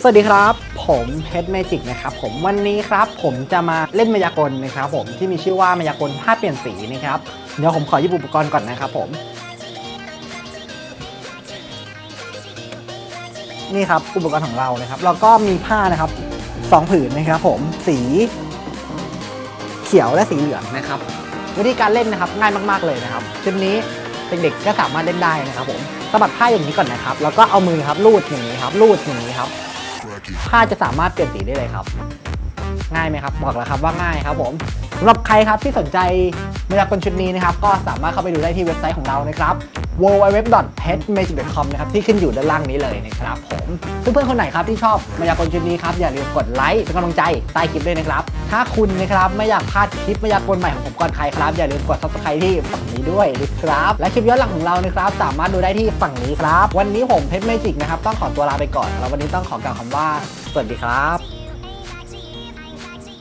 สวัสดีครับ ผมเพชรเมจิกนะครับผมวันนี้ครับผมจะมาเล่นมายากลนะครับผมที่มีชื่อว่ามายากลผ้าเปลี่ยนสีนะครับเดี๋ยวผมขอหยิบอุปกรณ์ก่อนนะครับผม นี่ครับอุปกรณ์ของเรานะครับเราก็มีผ้านะครับสองผืนนะครับผมสีเขียวและสีเหลืองนะครับ วิธีการเล่นนะครับง่ายมาก ๆเลยนะครับชุดนี้เด็กๆก็สามารถเล่นได้นะครับผมสะบัดผ้าอย่างนี้ก่อนนะครับ แล้วก็เอามือครับลูดอย่างนี้ครับลูดอย่างนี้ครับ ผ้าจะสามารถเปลี่ยนสีได้เลยครับ ง่ายไหมครับ บอกแล้วครับว่าง่ายครับผมสำหรับใครครับที่สนใจมายากลชุดนี้นะครับ ก็สามารถเข้าไปดูได้ที่เว็บไซต์ของเรานะครับ www.petmagic.com นะครับที่ขึ้นอยู่ด้านล่างนี้เลยนะครับผมเพื่อนๆคนไหนครับที่ชอบมายากลชุดนี้ครับอย่าลืมกดไลค์เป็นกำลังใจใต้คลิปด้วยนะครับ ถ้าคุณนะครับไม่อยากพลาดคลิปมายากลใหม่ของผมก่อนใครครับอย่าลืมกด subscribe ที่ฝั่งนี้ด้วยนะครับและคลิปย้อนหลังของเรานะครับสามารถดูได้ที่ฝั่งนี้ครับ วันนี้ผมเพชรเมจิกนะครับต้องขอตัวลาไปก่อนแล้ววันนี้ต้องขอกล่าวคำว่าสวัสดีครับ